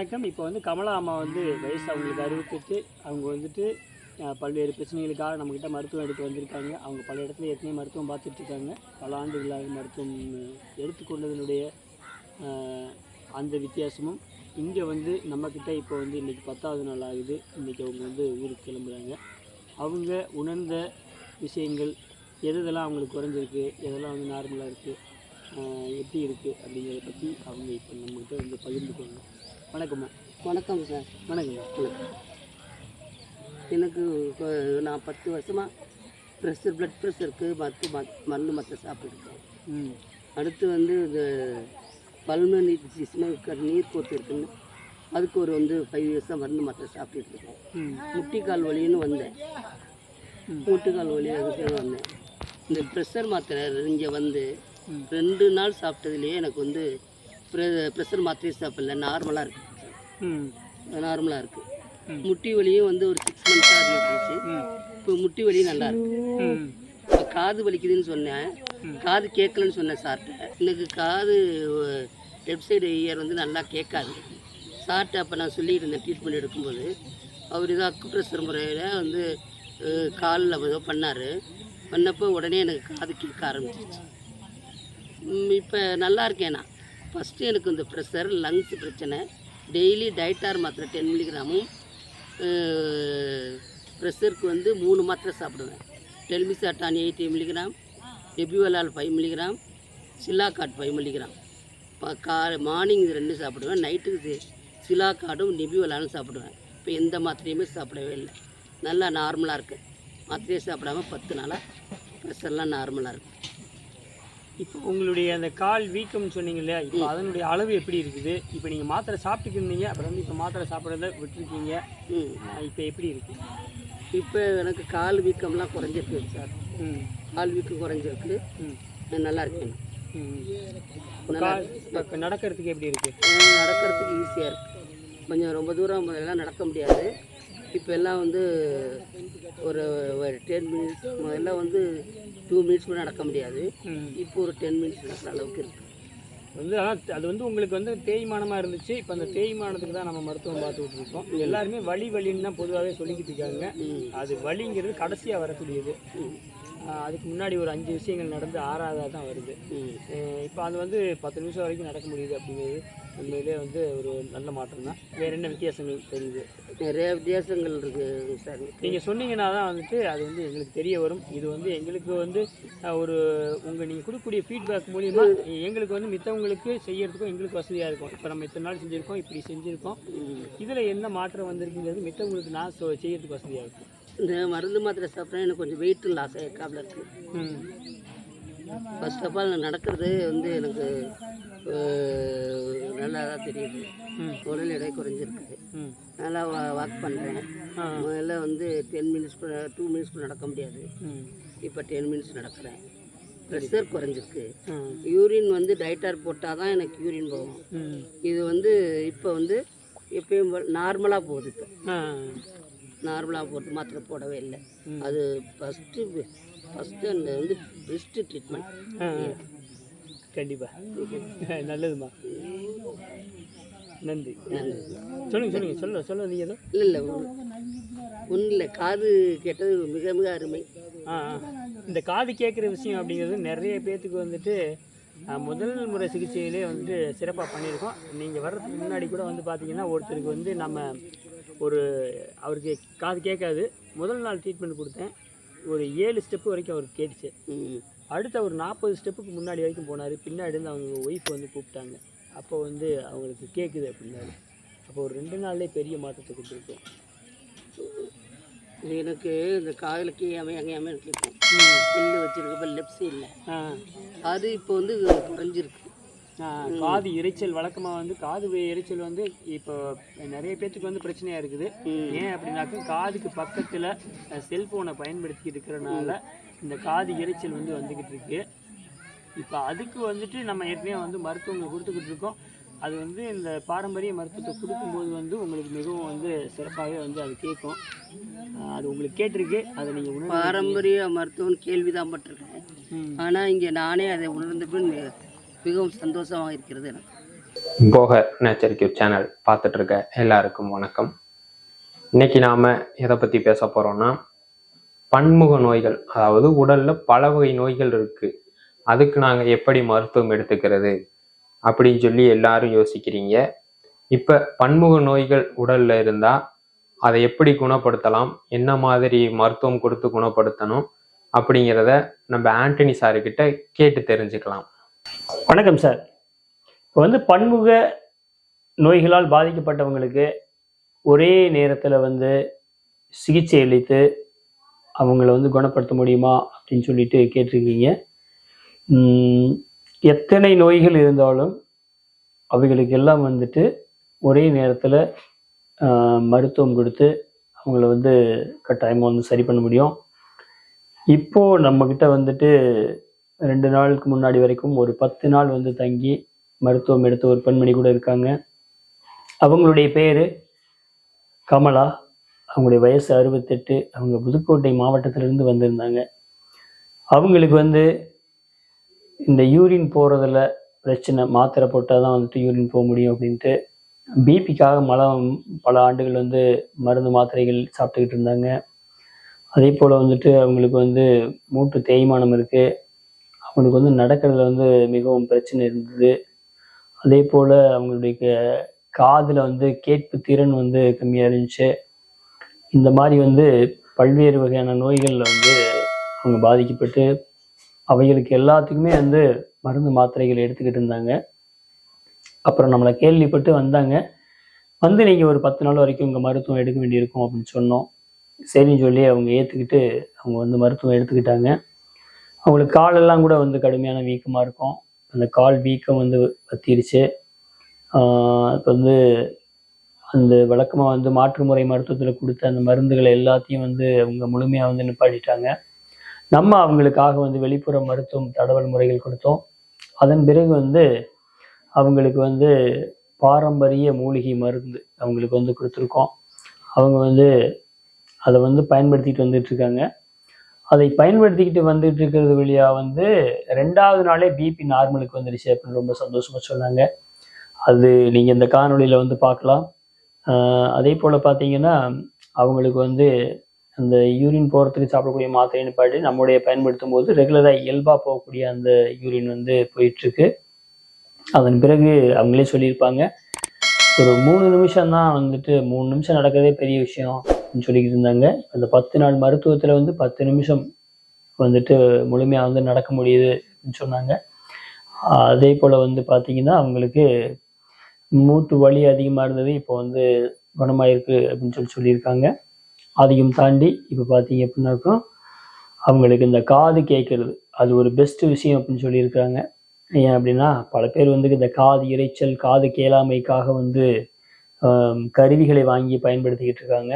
வணக்கம். இப்போ வந்து கமலா அம்மா வந்து வயசு அவங்களுக்கு அறுபத்தெட்டு. அவங்க வந்துட்டு பல்வேறு பிரச்சனைகளுக்காக நம்மக்கிட்ட மருத்துவம் எடுத்து வந்திருக்காங்க. அவங்க பல இடத்துல ஏற்கனவே மருத்துவம் பார்த்துட்டு இருக்காங்க. பல ஆண்டுகளாக மருத்துவம் எடுத்துக்கொண்டதனுடைய அந்த வித்தியாசமும். இங்கே வந்து நம்மக்கிட்ட இப்போ வந்து இன்றைக்கி பத்தாவது நாள் ஆகுது. இன்றைக்கி அவங்க வந்து ஊருக்கு கிளம்புறாங்க. அவங்க உணர்ந்த விஷயங்கள் எது எதெல்லாம் அவங்களுக்கு குறைஞ்சிருக்கு எதெல்லாம் வந்து நார்மலாக இருக்குது எப்படி இருக்குது அப்படிங்கிறத பற்றி அவங்க இப்போ நம்மகிட்ட வந்து பகிர்ந்து கொள்ளணும் வணக்கம்மா. வணக்கம் சார். வணக்கம்மா வணக்கம். எனக்கு இப்போ நான் பத்து வருஷமாக ப்ரெஷர் ப்ளட் ப்ரெஷருக்கு மத்து மத் மருந்து மற்ற சாப்பிட்டுருக்கேன். அடுத்து வந்து இந்த பல்மனி டிசீஸ்னு நீர் கோத்து இருக்குன்னு. அதுக்கு ஒரு வந்து ஃபைவ் இயர்ஸாக மருந்து மாத்திரை சாப்பிட்டுட்டு இருக்கேன் முட்டிக்கால் வலின்னு வந்தேன். முட்டிக்கால் வலி அதுக்கு வந்தேன். இந்த ப்ரெஷர் மாத்திரை இங்கே வந்து. ரெண்டு நாள் சாப்பிட்டதுலேயே எனக்கு வந்து ப்ரெஷர் மாத்திரையே சாப்பிடல. நார்மலாக இருக்குது நார்மலாக இருக்குது. முட்டி வலியும் வந்து ஒரு சிக்ஸ் மந்த்ஸாக இருந்துச்சு இப்போ முட்டி வலி நல்லா இருக்கு. காது வலிக்குதுன்னு சொன்னேன். காது கேட்கலன்னு சொன்னேன் சார்கிட்ட எனக்கு காது லெஃப்ட் சைடு இயர் வந்து நல்லா கேட்காது. சார்கிட்ட அப்போ நான் சொல்லிட்டு இருந்தேன் ட்ரீட்மெண்ட் எடுக்கும்போது. அவர் ஏதோ அக்குப்ரெஷர் முறையில் வந்து காலில் ஏதோ பண்ணார். பண்ணப்போ உடனே எனக்கு காது கேட்க ஆரம்பிச்சிருச்சு. இப்போ நல்லா இருக்கேன் நான். ஃபஸ்ட்டு எனக்கு இந்த ப்ரெஷர் லங்ஸ் பிரச்சனை. டெய்லி டயட்டார் மாத்திரை டென் மில்லிகிராமும் ப்ரெஷருக்கு வந்து மூணு மாத்திரை சாப்பிடுவேன். டெல்மிசாட்டான் எயிட்டி மில்லிகிராம் டெபியூவலால் ஃபைவ் மில்லிகிராம் சிலாக்காட் ஃபைவ் மில்லிகிராம் இப்போ கா மார்னிங் இது ரெண்டு சாப்பிடுவேன் நைட்டுக்கு சிலாக்காடும் நெபியூவலாலும் சாப்பிடுவேன். இப்போ எந்த மாத்திரையுமே சாப்பிடவே இல்லை. நல்லா நார்மலாக இருக்குது மாத்திரையே சாப்பிடாம பத்து நாளாக ப்ரெஷர்லாம் நார்மலாக இருக்குது இப்போ உங்களுடைய அந்த கால் வீக்கம்னு சொன்னீங்க இல்லையா? இப்போ அதனுடைய அளவு எப்படி இருக்குது? இப்போ நீங்கள் மாத்திரை சாப்பிட்டுக்கிருந்தீங்க அப்புறம் வந்து இப்போ மாத்திரை சாப்பிட்றத விட்டுருக்கீங்க. இப்போ எப்படி இருக்குது இப்போ எனக்கு கால் வீக்கம்லாம் குறைஞ்சிருக்கு சார். ம். கால் வீக்கம் குறைஞ்சிருக்கு. ம். நல்லா இருக்கேன். இப்போ நடக்கிறதுக்கு எப்படி இருக்குது நடக்கிறதுக்கு ஈஸியாக இருக்குது கொஞ்சம் ரொம்ப தூரம் முதல்ல நடக்க முடியாது. இப்போ எல்லாம் வந்து ஒரு ஒரு டென் மினிட்ஸ் முதல்ல வந்து டூ மினிட்ஸ் கூட நடக்க முடியாது. இப்போ ஒரு டென் மினிட்ஸ் நடக்கிற அளவுக்கு இருக்குது வந்து ஆனால் அது வந்து உங்களுக்கு வந்து தேய்மானமாக இருந்துச்சு. இப்போ அந்த தேய்மானத்துக்கு தான் நம்ம மருத்துவம் பார்த்துக்கிட்டு இருக்கோம் எல்லாருமே வலி வலின்னு தான் பொதுவாகவே சொல்லிக்கிட்டு இருக்காங்க. அது வலிங்கிறது கடைசியாக வரக்கூடியது. அதுக்கு முன்னாடி ஒரு அஞ்சு விஷயங்கள் நடந்து ஆறாவதாக தான் வருது. இப்போ அது வந்து பத்து நிமிஷம் வரைக்கும் நடக்க முடியுது அப்படிங்கிறது உண்மையிலே வந்து ஒரு நல்ல மாற்றம் தான் வேறு என்ன வித்தியாசங்கள் தெரியுது? நிறைய வித்தியாசங்கள் இருக்குது சார். நீங்கள் சொன்னீங்கன்னா தான் வந்துட்டு அது வந்து எங்களுக்கு தெரிய வரும். இது வந்து எங்களுக்கு வந்து ஒரு உங்கள் நீங்கள் கொடுக்கக்கூடிய ஃபீட்பேக் மூலிமா எங்களுக்கு வந்து மித்தவங்களுக்கு செய்யறதுக்கும் எங்களுக்கு வசதியாக இருக்கும். இப்போ நம்ம இத்தனை நாள் செஞ்சுருக்கோம் இப்படி செஞ்சுருக்கோம். இதில் என்ன மாற்றம் வந்திருக்குங்கிறது மித்தவங்களுக்கு நான் செய்யறதுக்கு வசதியாக இருக்கும். இந்த மருந்து மாத்திரை சாப்பிட்டா எனக்கு கொஞ்சம் வெயிட் லாஸ் ஆகிருக்காப்புல இருக்குது ஃபர்ஸ்ட் ஆஃப் ஆல் நடக்கிறது வந்து எனக்கு நல்லா தான் தெரியுது. உடல் எடை குறைஞ்சிருக்குது நல்லா வா வாக் பண்ணுறேன் முதல்ல வந்து டென் மினிட்ஸ் டூ மினிட்ஸ் கூட நடக்க முடியாது. இப்போ டென் மினிட்ஸ் நடக்கிறேன். ப்ரெஷர் குறைஞ்சிருக்கு. யூரின் வந்து டைட்டார் போட்டால் தான் எனக்கு யூரின் போகும் இது வந்து இப்போ வந்து எப்பயும் நார்மலாக போகுது இப்போ. நார்மலாக போட்டு மாத்திரை போடவே இல்லை. அது ஃபஸ்ட்டு ஃபஸ்ட்டு அந்த வந்து பெஸ்ட்டு ட்ரீட்மெண்ட் கண்டிப்பாக நல்லதும்மா நன்றி. சொல்லுங்க சொல்லுங்க சொல்ல சொல்ல நீ ஏதோ? இல்லை இல்லை ஒன்றும் இல்லை. காது கேட்டது மிக மிக அருமை. ஆ. இந்த காது கேட்குற விஷயம் அப்படிங்கிறது நிறைய பேர்த்துக்கு வந்துட்டு முதல் முறை சிகிச்சையிலே வந்துட்டு சிறப்பாக பண்ணியிருக்கோம். நீங்கள் வர்றதுக்கு முன்னாடி கூட வந்து பார்த்தீங்கன்னா ஒருத்தருக்கு வந்து நம்ம ஒரு அவருக்கு காது கேட்காது. முதல் நாள் ட்ரீட்மெண்ட் கொடுத்தேன். ஒரு ஏழு ஸ்டெப்பு வரைக்கும் அவருக்கு கேட்டுச்சு. அடுத்து அவர் நாற்பது ஸ்டெப்புக்கு முன்னாடி வரைக்கும் போனார். பின்னாடி இருந்து அவங்க ஒய்ஃப் வந்து கூப்பிட்டாங்க. அப்போ வந்து அவங்களுக்கு கேட்குது அப்படின்னாரு. அப்போ ஒரு ரெண்டு நாள்லேயே பெரிய மாற்றத்தை கொடுத்துருக்கோம். எனக்கு இந்த காதில் கீழாமல் எங்கேயாமல் இருக்கும் ம். எள்ளு வச்சிருக்கப்ப லெஃப்ட் சைடில் அது இப்போ வந்து குறைஞ்சிருக்கு. காது இரைச்சல் வழக்கமாக வந்து காது இரைச்சல் வந்து இப்போ நிறைய பேர்த்துக்கு வந்து பிரச்சனையாக இருக்குது. ஏன் அப்படின்னாக்கா காதுக்கு பக்கத்தில் செல்ஃபோனை பயன்படுத்தி இருக்கிறனால இந்த காது இரைச்சல் வந்து வந்துக்கிட்டு இருக்கு. இப்போ அதுக்கு வந்துட்டு நம்ம ஏற்கனவே வந்து மருத்துவங்கள் கொடுத்துக்கிட்டு இருக்கோம். அது வந்து இந்த பாரம்பரிய மருத்துவத்தை கொடுக்கும்போது வந்து உங்களுக்கு மிகவும் வந்து சிறப்பாகவே வந்து அது கேட்கும். அது உங்களுக்கு கேட்டிருக்கு. அதை நீங்கள் பாரம்பரிய மருத்துவம் கேள்வி தான் பட்டிருக்கேன். ஆனால் இங்கே நானே அதை உணர்ந்த பின் மிகவும் சந்தோஷமாக இருக்கிறது எனக்கு. போக நேச்சர் கியூப் சேனல் பார்த்துட்டு இருக்க எல்லாருக்கும் வணக்கம். இன்னைக்கு நாம எதை பத்தி பேச போறோம்னா பன்முக நோய்கள் அதாவது உடல்ல பல வகை நோய்கள் இருக்கு. அதுக்கு நாங்க எப்படி மருத்துவம் எடுத்துக்கிறது அப்படின்னு சொல்லி எல்லாரும் யோசிக்கிறீங்க. இப்ப பன்முக நோய்கள் உடல்ல இருந்தா அதை எப்படி குணப்படுத்தலாம் என்ன மாதிரி மருத்துவம் கொடுத்து குணப்படுத்தணும் அப்படிங்கிறத நம்ம ஆண்டனி சாருக்கிட்ட கேட்டு தெரிஞ்சுக்கலாம். வணக்கம் சார் இப்போ வந்து பன்முக நோய்களால் பாதிக்கப்பட்டவங்களுக்கு ஒரே நேரத்தில் வந்து சிகிச்சை அளித்து அவங்கள வந்து குணப்படுத்த முடியுமா அப்படின்னு சொல்லிட்டு கேட்டிருக்கீங்க. எத்தனை நோய்கள் இருந்தாலும் அவைகளுக்கு எல்லாம் வந்துட்டு ஒரே நேரத்தில் மருத்துவம் கொடுத்து அவங்கள வந்து கட்டாயமாக வந்து சரி பண்ண முடியும். இப்போது நம்மக்கிட்ட வந்துட்டு ரெண்டு நாளுக்கு முன்னாடி வரைக்கும் ஒரு பத்து நாள் வந்து தங்கி மருத்துவம் எடுத்த ஒரு பெண்மணி கூட இருக்காங்க. அவங்களுடைய பேர் கமலா. அவங்களுடைய வயசு அறுபத்தெட்டு. அவங்க புதுக்கோட்டை மாவட்டத்திலிருந்து வந்திருந்தாங்க. அவங்களுக்கு வந்து இந்த யூரின் போகிறதுல பிரச்சனை மாத்திரை போட்டால் தான் வந்துட்டு யூரின் போக முடியும் அப்படின்ட்டு பிபிக்காக மல பல ஆண்டுகள் வந்து மருந்து மாத்திரைகள் சாப்பிட்டுக்கிட்டு இருந்தாங்க. அதே போல் வந்துட்டு அவங்களுக்கு வந்து மூட்டு தேய்மானம் இருக்குது அவங்களுக்கு வந்து நடக்கிறதுல வந்து மிகவும் பிரச்சனை இருந்தது. அதே போல் அவங்களுடைய காதில் வந்து கேட்பு திறன் வந்து கம்மியாக இருந்துச்சு. இந்த மாதிரி வந்து பல்வேறு வகையான நோய்களில் வந்து அவங்க பாதிக்கப்பட்டு அவைகளுக்கு எல்லாத்துக்குமே வந்து மருந்து மாத்திரைகள் எடுத்துக்கிட்டு இருந்தாங்க. அப்புறம் நம்மளை கேள்விப்பட்டு வந்தாங்க. வந்து நீங்கள் ஒரு பத்து நாள் வரைக்கும் உங்கள் மருத்துவம் எடுக்க வேண்டியிருக்கும் அப்படின்னு சொன்னோம். சரின்னு சொல்லி அவங்க ஏற்றுக்கிட்டு அவங்க வந்து மருத்துவம் எடுத்துக்கிட்டாங்க. அவங்களுக்கு காலெல்லாம் கூட வந்து கடுமையான வீக்கமாக இருக்கும். அந்த கால் வீக்கம் வந்து வத்திருச்சு. இப்போ வந்து அந்த வழக்கமாக வந்து மாற்று முறை மருத்துவத்தில் கொடுத்த அந்த மருந்துகளை எல்லாத்தையும் வந்து அவங்க முழுமையாக வந்து நிப்பாட்டிட்டாங்க. நம்ம அவங்களுக்காக வந்து வெளிப்புற மருத்துவம் தடவல் முறைகள் கொடுத்தோம். அதன் பிறகு வந்து அவங்களுக்கு வந்து பாரம்பரிய மூலிகை மருந்து அவங்களுக்கு வந்து கொடுத்துருக்கோம். அவங்க வந்து அதை வந்து பயன்படுத்திட்டு வந்துட்டு இருக்காங்க. அதை பயன்படுத்திக்கிட்டு வந்துட்டு இருக்கிறது வழியாக வந்து ரெண்டாவது நாளே பிபி நார்மலுக்கு வந்துடுச்சு அப்படின்னு ரொம்ப சந்தோஷமாக சொன்னாங்க. அது நீங்கள் இந்த காணொளியில் வந்து பார்க்கலாம். அதே போல் பார்த்தீங்கன்னா அவங்களுக்கு வந்து அந்த யூரின் போகிறதுக்கு சாப்பிடக்கூடிய மாத்திரை நிப்பாட்டி நம்முடைய பயன்படுத்தும் போது ரெகுலராக இயல்பாக போகக்கூடிய அந்த யூரின் வந்து போயிட்டுருக்கு. அதன் பிறகு அவங்களே சொல்லியிருப்பாங்க. ஒரு மூணு நிமிஷம் தான் வந்துட்டு மூணு நிமிஷம் நடக்கிறதே பெரிய விஷயம். அப்படின்னு சொல்லிக்கிட்டு இருந்தாங்க அந்த பத்து நாள் மருத்துவத்தில் வந்து பத்து நிமிஷம் வந்துட்டு முழுமையாக வந்து நடக்க முடியுது அப்படின்னு சொன்னாங்க. அதே போல் வந்து பார்த்தீங்கன்னா அவங்களுக்கு மூட்டு வலி அதிகமாக இருந்தது இப்போ வந்து குணமாயிருக்கு அப்படின்னு சொல்லி சொல்லியிருக்காங்க. அதையும் தாண்டி இப்போ பார்த்தீங்க அப்படின்னாக்கும் அவங்களுக்கு இந்த காது கேட்கறது அது ஒரு பெஸ்ட் விஷயம் அப்படின்னு சொல்லியிருக்காங்க ஏன் அப்படின்னா பல பேர் வந்து இந்த காது இரைச்சல் காது கேளாமைக்காக வந்து கருவிகளை வாங்கி பயன்படுத்திக்கிட்டு இருக்காங்க.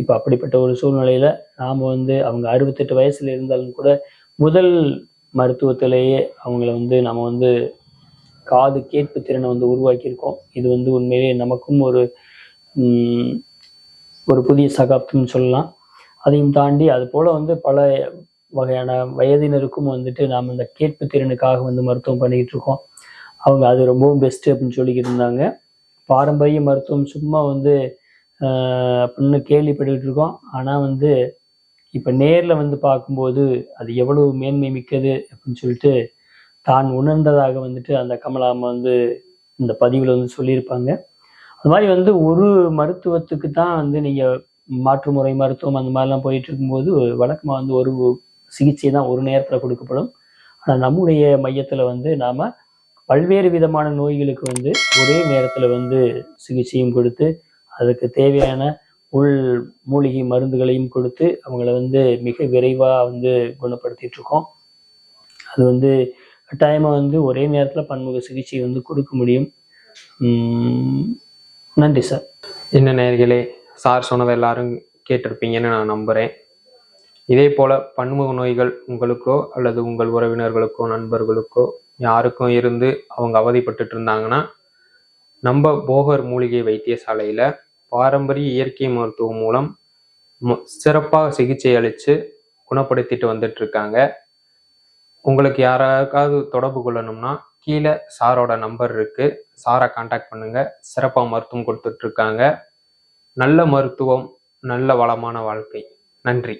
இப்போ அப்படிப்பட்ட ஒரு சூழ்நிலையில நாம் வந்து அவங்க அறுபத்தெட்டு வயசுல இருந்தாலும் கூட முதல் மருத்துவத்திலேயே அவங்கள வந்து நம்ம வந்து காது கேட்பு திறனை வந்து உருவாக்கியிருக்கோம். இது வந்து உண்மையிலேயே நமக்கும் ஒரு ஒரு புதிய சகாப்தம்னு சொல்லலாம். அதையும் தாண்டி அது போல வந்து பல வகையான வயதினருக்கும் வந்துட்டு நாம் இந்த கேட்பு திறனுக்காக வந்து மருத்துவம் பண்ணிக்கிட்டு இருக்கோம். அவங்க அது ரொம்பவும் பெஸ்ட் அப்படின்னு சொல்லிக்கிட்டு இருந்தாங்க. பாரம்பரிய மருத்துவம் சும்மா வந்து அப்படின்னு கேள்விப்பட்டுக்கிட்டு இருக்கோம். ஆனால் வந்து இப்போ நேரில் வந்து பார்க்கும்போது அது எவ்வளவு மேன்மை மிக்கது அப்படின்னு சொல்லிட்டு தான் உணர்ந்ததாக வந்துட்டு அந்த கமலாம்மா வந்து இந்த பதிவில் வந்து சொல்லியிருப்பாங்க. அது மாதிரி வந்து ஒரு மருத்துவத்துக்கு தான் வந்து நீங்கள் மாற்று முறை மருத்துவம் அந்த மாதிரிலாம் போயிட்டு இருக்கும்போது வழக்கமாக வந்து ஒரு சிகிச்சை தான் ஒரு நேரத்தில் கொடுக்கப்படும். ஆனால் நம்முடைய மையத்தில் வந்து நாம் பல்வேறு விதமான நோய்களுக்கு வந்து ஒரே நேரத்தில் வந்து சிகிச்சையும் கொடுத்து அதுக்கு தேவையான உள் மூலிகை மருந்துகளையும் கொடுத்து அவங்கள வந்து மிக விரைவாக வந்து குணப்படுத்திட்டு இருக்கோம். அது வந்து கட்டாயமாக வந்து ஒரே நேரத்தில் பன்முக சிகிச்சை வந்து கொடுக்க முடியும். நன்றி சார். என்ன நேர்களே சார் சொன்னதை எல்லாரும் கேட்டிருப்பீங்கன்னு நான் நம்புகிறேன் இதே போல் பன்முக நோய்கள் உங்களுக்கோ அல்லது உங்கள் உறவினர்களுக்கோ நண்பர்களுக்கோ யாருக்கும் இருந்து அவங்க அவதிப்பட்டு இருந்தாங்கன்னா நம்ம போகர் மூலிகை வைத்தியசாலையில் பாரம்பரிய இயற்கை மருத்துவம் மூலம் சிறப்பாக சிகிச்சை அளித்து குணப்படுத்திட்டு வந்துட்டு இருக்காங்க உங்களுக்கு யாராவது தொடர்பு கொள்ளணும்னா கீழே சாரோட நம்பர் இருக்கு. சாரை காண்டாக்ட் பண்ணுங்க. சிறப்பாக மருத்துவம் கொடுத்துட்டு இருக்காங்க நல்ல மருத்துவம் நல்ல வளமான வாழ்க்கை. நன்றி.